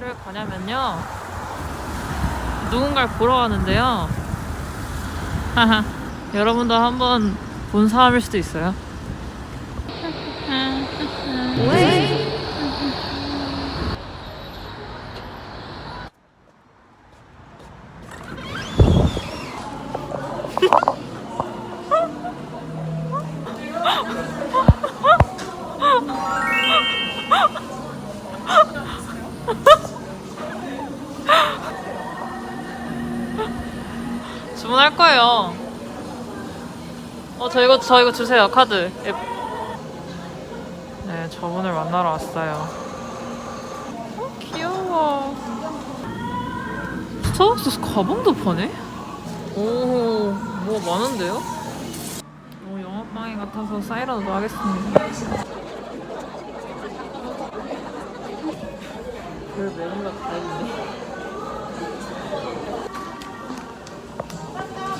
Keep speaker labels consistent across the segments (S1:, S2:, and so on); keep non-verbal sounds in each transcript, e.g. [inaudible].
S1: 어디를 가냐면요. 누군가를 보러 가는데요. 여러분도 한번 본 사람일 수도 있어요. 주문할 거예요. 어, 저 이거, 저 이거 주세요. 카드. 앱. 네, 저분을 만나러 왔어요. 어, 귀여워. 스타벅스 가방도 파네? 오, 뭐가 많은데요? 오, 영업방해 같아서 사이라도 하겠습니다. 별 메뉴가 다 있네.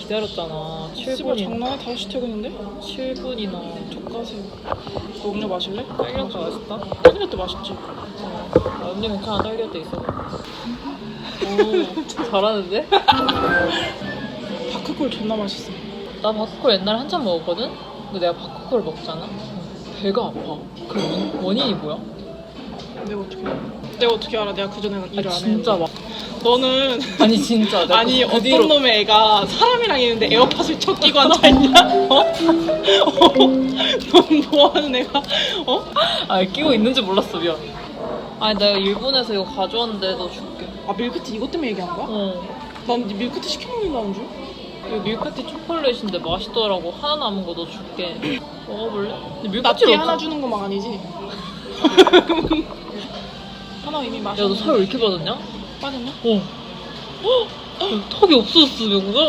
S1: 기다렸잖아.
S2: 씨발
S1: 7분이,
S2: 장난해? 5시 퇴근인데?
S1: 7분이나.
S2: 족가세 너 음료 마실래?
S1: 딸기라떼 맛있다?
S2: 딸기라떼 맛있지?
S1: 아, 음료 괜찮아, 딸기라떼 있어. [laughs] 오, 잘하는데?
S2: 바크콜 존나 맛있어
S1: 나 바코콜 옛날에 한참 먹었거든? 근데 내가 바코콜 먹잖아? 배가 아파. 그 원, 원인이 뭐야?
S2: 내가 어떻게 알아? 내가 어떻게 알아? 내가 그 전에 일을
S1: 아,
S2: 안
S1: 진짜
S2: 했는데
S1: 막.
S2: 너는 [laughs]
S1: 아니, 진짜. 내가
S2: 아니
S1: 그
S2: 어떤
S1: 뒤로-
S2: 놈의 애가 사람이랑 있는데 에어팟을 쳐 끼고 앉아있냐? 어? 어? 넌 뭐하는 애가 어?
S1: 아, 끼고 있는 줄 몰랐어, 미안. 아니, 내가 일본에서 이거 가져왔는데 너 줄게.
S2: 아 밀크티 이것 때문에 얘기한 거야?
S1: 어.
S2: 난네 밀크티 시켜 먹는다는 줄?
S1: 이거 밀크티 초콜릿인데 맛있더라고. 하나 남은 거 너 줄게. 먹어볼래? 근데
S2: 나띠
S1: 밀크티를
S2: 하나 주는 거만 아니지? [laughs] 하나 이미 마셨
S1: 야, 너 살 왜 이렇게 빠졌냐?
S2: 빠졌냐?
S1: 어. 헉! 턱이 없어졌어, 명구가.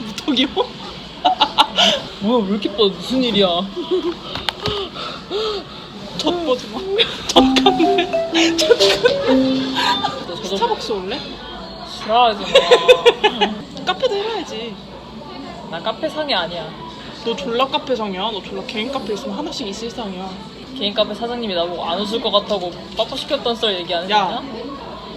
S2: 무턱이요? [laughs]
S1: 뭐야, 왜 이렇게 빠져? 무슨 일이야?
S2: 젖 보지 마 젖 같네
S1: 너 저도
S2: 스타벅스 올래?
S1: 싫어하지 마. [laughs]
S2: 카페도 해야지
S1: 나 카페 상이 아니야.
S2: 너 졸라 카페상이야 너 졸라 개인 카페 있으면 하나씩 있을 상이야
S1: 개인 카페 사장님이 나보고 안 웃을 것 같다고 빠빠 시켰던 썰 얘기 안
S2: 야.
S1: 했냐?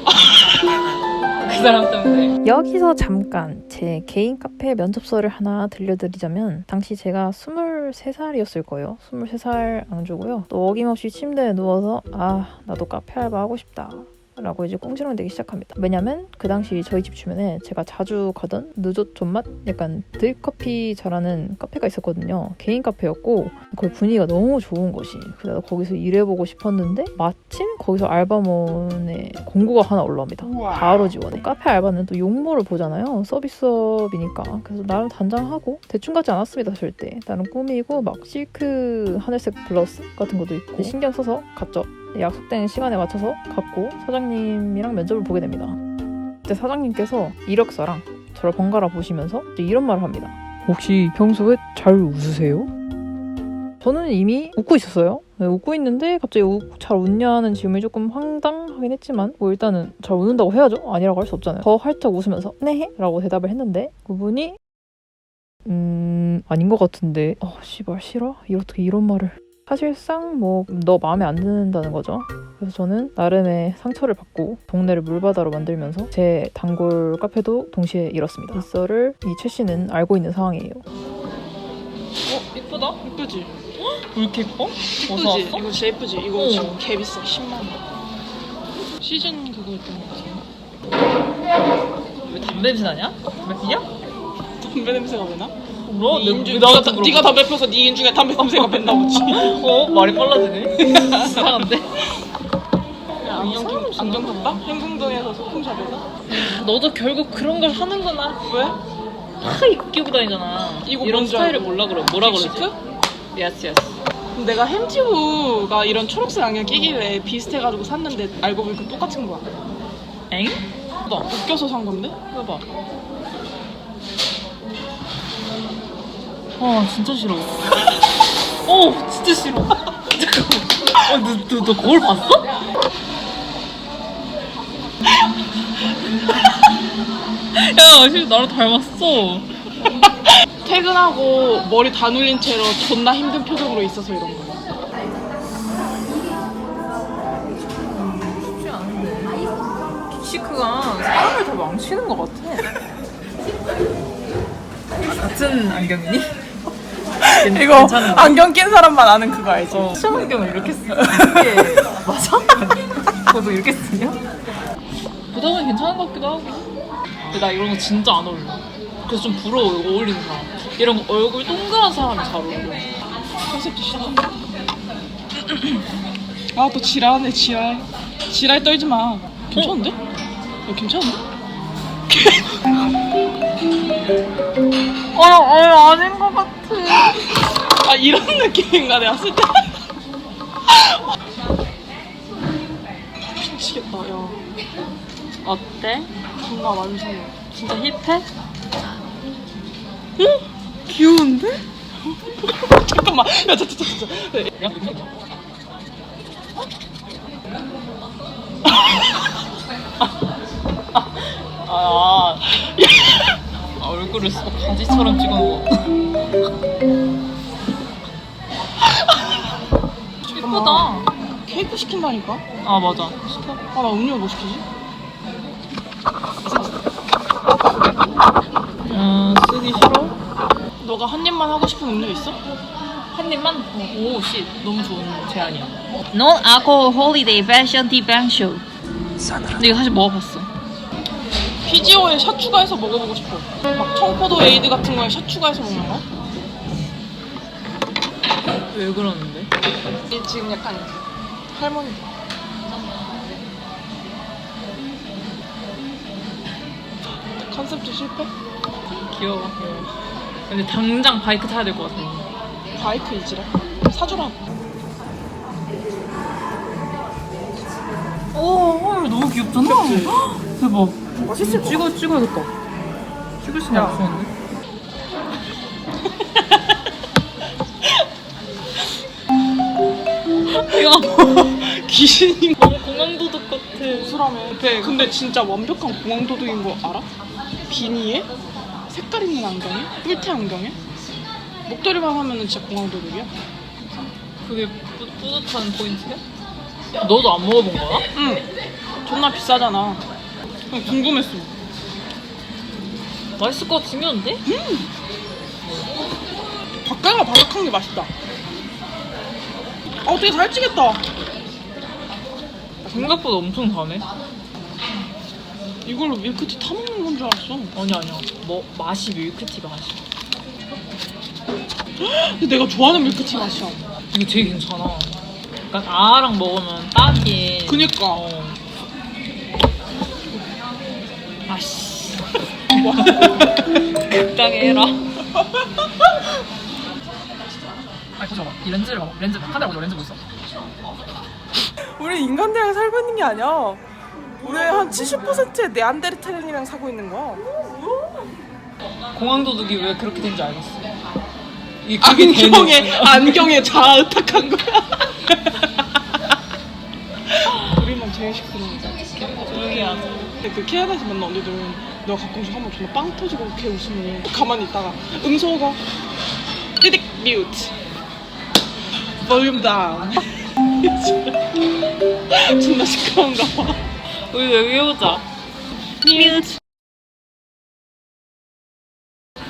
S1: [laughs] 그 사람 때문에.
S3: 여기서 잠깐 제 개인 카페 면접서를 하나 들려드리자면 당시 제가 23살이었을 거예요. 23살 앙주고요. 또 어김없이 침대에 누워서 아 나도 카페 알바 하고 싶다. 라고 이제 꽁지렁대기 시작합니다. 왜냐면 그 당시 저희 집 주변에 제가 자주 가던 느조 존맛 약간 드립커피 잘하는 카페가 있었거든요. 개인 카페였고 거기 분위기가 너무 좋은 곳이. 그래서 거기서 일해보고 싶었는데 마침 거기서 알바몬에 공고가 하나 올라옵니다. 바로 지원해. 카페 알바는 또 용모를 보잖아요. 서비스업이니까. 그래서 나름 단장하고 대충 가지 않았습니다, 절대. 나름 꾸미고 막 실크 하늘색 블러스 같은 것도 있고 신경 써서 갔죠. 약속된 시간에 맞춰서 갔고 사장님이랑 면접을 보게 됩니다. 그때 사장님께서 이력서랑 저를 번갈아 보시면서 이런 말을 합니다. 혹시 평소에 잘 웃으세요? 저는 이미 웃고 있었어요. 네, 웃고 있는데 갑자기 우- 잘 웃냐는 질문이 조금 황당하긴 했지만 뭐 일단은 잘 웃는다고 해야죠. 아니라고 할 수 없잖아요. 더 활짝 웃으면서 네 라고 대답을 했는데 그분이 음 아닌 것 같은데 어 씨발 싫어? 이 어떻게 이런 말을 사실상 뭐 너 마음에 안 드는다는 거죠. 그래서 저는 나름의 상처를 받고 동네를 물바다로 만들면서 제 단골 카페도 동시에 잃었습니다. 이 썰을 이 최 씨는 알고 있는 상황이에요.
S1: 어, 이쁘다?
S2: 예쁘지?
S1: 왜 이렇게 이뻐? 어디서?
S2: 이거 진짜 예쁘지? 이거
S1: 어.
S2: 지금 개 비싸 10만 원 시즌 그거였던 것 같아
S1: 왜 담배 냄새 나냐? 담배 피냐?
S2: 담배 냄새가 왜 나? 네
S1: 내-
S2: 인중, 다-
S1: 물어봐.
S2: 네가 담배 펴서 네 인중에 담배 냄새가 밴나 보지 [laughs]
S1: 어? 말이 빨라지네. [laughs] 이상한데?
S2: 야, 안경, 낀- 안경 샀다? 행궁동에서 소품샵에서?
S1: 너도 결국 그런 걸 하는구나.
S2: 왜?
S1: 하 이거 끼고 다니잖아.
S2: 이거
S1: 이런
S2: 뭔지
S1: 스타일을
S2: 알고?
S1: 몰라 그래. 뭐라 그러지?
S2: 빅시크?
S1: 예스 예스.
S2: 내가 햄티브가 이런 초록색 안경 끼길래 비슷해가지고 샀는데 알고 보니까 똑같은 거야
S1: 엥?
S2: 나 웃겨서 산 건데?
S1: 해봐. 아 진짜 싫어. 어 진짜 싫어. 잠깐만. 어, 너, 너, 너 거울 봤어? 야, 지금 나랑 닮았어.
S2: 퇴근하고 머리 다 눌린 채로 존나 힘든 표정으로 있어서 이런 거야.
S1: 쉽지 않은데. 시크가 사람을 다 망치는 것 같아. 아, 같은 안경이니? [laughs]
S2: 이거
S1: 괜찮은 거.
S2: 안경 낀 사람만 아는 그거 알지?
S1: 어. 시험 안경을 이렇게 쓰 이게 [laughs] 맞아? 저도 이렇게 쓰냐? 보다 보니 괜찮은 것 같기도 하고. 근데 나 이런 거 진짜 안 어울려. 그래서 좀 부러워 이거 어울리는 사람. 이런 거 얼굴 동그란 사람이 잘 어울려.
S2: 컨셉트 싫어. [clears throat] 아 또 지랄하네 지랄. 지랄 떨지 마. 괜찮은데? 야, 괜찮은데? [laughs]
S1: 어, 어 아닌 것 같아.
S2: 아 이런 느낌인가 내가 쓸 때. 미치겠다 야.
S1: 어때?
S2: 존나 완성해.
S1: 진짜 힙해?
S2: 응? 귀여운데? [laughs] 잠깐만. 야, 저, 저, 저, 저. 네.
S1: 야, [laughs] 아, 아, 얼굴을 쏙 바지처럼 찍어놓고. 예쁘다.
S2: 케이크 시킨다니까?
S1: 아, 맞아. 시켜.
S2: 아, 나 음료 뭐 시키지?
S1: 음, 쓰기 싫어?
S2: 너가 한 입만 하고 싶은 음료 있어?
S1: 한 입만? 오, 씨. 너무 좋은 제안이야.
S3: Non-alcohol holiday version tea bang show.
S1: 근데 이거 사실 먹어봤어.
S2: 피지오에 샷 추가해서 먹어보고 싶어. 막 청포도 에이드 같은 거에 샷 추가해서 먹는 거?
S1: 왜 그러는데?
S2: 이 지금 약간 할머니. 컨셉트 실패?
S1: 귀여워. 근데 당장 바이크 타야 될 것 같아.
S2: 바이크 이지라. 사주라.
S1: 오, 헐, 너무 귀엽잖아. 헉, 대박.
S2: 맛있을 것
S1: 찍어, 찍어야겠다. 찍을 수는
S2: 야.
S1: 없었는데. 야, [laughs]
S2: 귀신인
S1: 너무 공항도둑 같아.
S2: 수라며. 네, 근데 진짜 완벽한 공항도둑인 거 알아? 비니에 색깔 있는 안경에 뿔테 안경에 목도리만 하면은 진짜 공항도둑이야.
S1: 그게 뿌, 뿌듯한 포인트야? 너도 안 먹어본 거야?
S2: 응. 존나 비싸잖아. 그냥 궁금했어.
S1: 맛있을 것 같아, 생겼는데?
S2: 밖에가 바삭한 게 맛있다. 아, 어떻게 살찌겠다.
S1: 생각보다 엄청 다네.
S2: 이걸로 밀크티 타먹는 건 줄 알았어.
S1: 아니, 아니야. 뭐, 맛이 밀크티 맛이야.
S2: 근데 내가 좋아하는 밀크티 맛이야.
S1: 이거 되게 괜찮아. 약간 아랑 먹으면 딱이.
S2: 그니까.
S1: 어. 아씨. [laughs] 적당히 해라. [laughs] 아니, 잠깐만. 이 렌즈를 봐봐. 렌즈, 카메라 보자. 렌즈 보고 있어.
S2: 우리 인간들이랑 살고 있는 게 아니야. 우리 한 70%의 네안데르탈인이랑 사고 있는 거야.
S1: 공항 도둑이 왜 그렇게 된지 알겠어. 이게 [laughs] 그게
S2: 안경에
S1: 되는-
S2: 안경에 자아의탁한 거야. 우리만 제일 시끄러운 거.
S1: 조용히 하자.
S2: 근데 그 캐나다에서 만난 언니들은 내가 가끔씩 한번 정말 빵 터지고 이렇게 웃으면 가만히 있다가 음소거가 띠딕 뮤트 볼륨 다운 존나 시끄러운가 봐.
S1: 우리 여기 해보자.
S2: 뮤트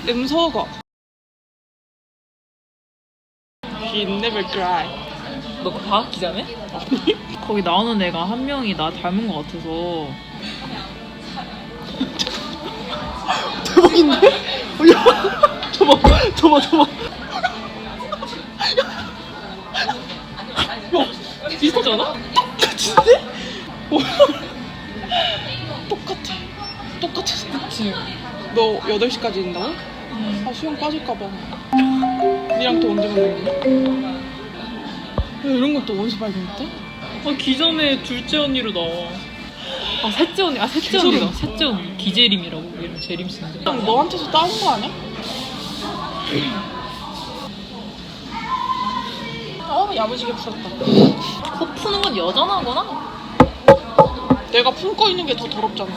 S2: 음소거. He never cry.
S1: 너 그거 봐? 기자매?
S2: 아니.
S1: 거기 나오는 애가 한 명이 나 닮은 것 같아서
S2: 대박인데? 야, 저봐, 저봐, 저봐. 야,
S1: 비슷하잖아?
S2: 똑같은데? 어. 똑같아. 똑같았어.
S1: 그치.
S2: 너 8시까지 있다고? 아, 수영 빠질까봐. 니랑 또 언제 만나겠냐? 야, 이런 것도 어디서 발견했대?
S1: 아, 기자매 둘째 언니로 나와. 아 셋째 언니 아 셋째. 언니다 셋째 언니. 기재림이라고 이름 재림
S2: 그냥 너한테서 따온 거 아니야? 어 야무지게 풀었다.
S1: 코 푸는 건 여전하구나.
S2: 내가 품고 있는 게 더 더럽잖아